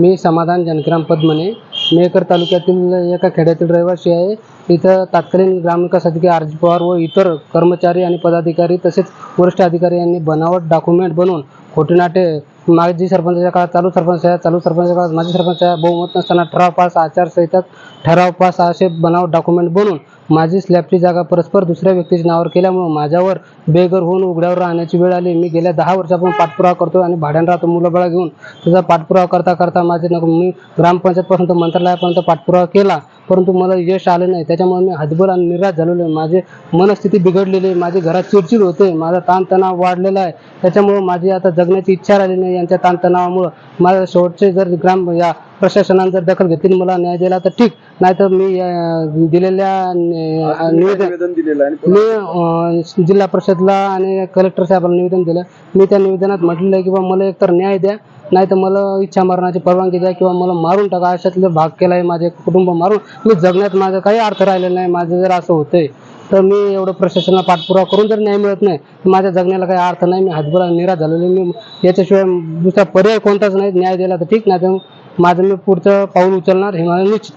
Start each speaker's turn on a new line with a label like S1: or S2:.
S1: मी समाधान जनकराम पद्मने मेकर तालुक्यातील एका खेड्यातील रहिवासी आहे. इथं तत्कालीन ग्रामविकास अधिकारी आर. जी. पवार व इतर कर्मचारी आणि पदाधिकारी तसेच वरिष्ठ अधिकारी यांनी बनावट डॉक्युमेंट बनवून खोटे नाटे माजी सरपंचाच्या काळात चालू सरपंच आहे चालू सरपंचाच्या काळात माजी सरपंच आहे. बहुमत नसताना ठराव पास आचारसंहिता ठराव पास असे बनाव डॉक्युमेंट बनवून माझी स्लॅबची जागा परस्पर दुसऱ्या व्यक्तीच्या नावावर केल्यामुळे माझ्यावर बेघर होऊन उघड्यावर राहण्याची वेळ आली. मी गेल्या दहा वर्षापासून पाठपुरावा करतो आणि भाड्यानं राहतो मुलाबाळा घेऊन. त्याचा पाठपुरावा करता करता माझे नको मी ग्रामपंचायतपासून तर मंत्रालयापर्यंत पाठपुरावा केला. परंतु मला यश आलं नाही. त्याच्यामुळे मी हतबल आणि निराश झालेलो आहे. माझी मनस्थिती बिघडलेली आहे. माझी घरात चिडचिड होते. माझा ताणतणाव वाढलेला आहे. त्याच्यामुळं माझी आता जगण्याची इच्छा राहिली नाही. यांच्या ताणतणावामुळं माझ्या शेवटचे जर ग्राम या प्रशासनाने जर दखल घेतली मला न्याय दिला तर ठीक. नाहीतर मी दिलेल्या निवेदन मी जिल्हा परिषदला आणि कलेक्टर साहेबांना निवेदन दिलं. मी त्या निवेदनात म्हटलेलं आहे की बा मला एकतर न्याय द्या. नाही तर मला इच्छा मरणाची परवानगी द्या किंवा मला मारून टाका. अशातले भाग केला आहे माझे कुटुंब मारून. मी जगण्यात माझा काही अर्थ राहिलेला नाही. माझं जर असं होतंय तर मी एवढं प्रशासनाला पाठपुरावा करून जर न्याय मिळत नाही तर माझ्या जगण्याला काही अर्थ नाही. मी हातभरा निराश झालेलो आहे. मी याच्याशिवाय दुसरा पर्याय कोणताच नाही. न्याय दिला तर ठीक नाही तर माझं मी पुढचं पाऊल उचलणार हे मला निश्चित.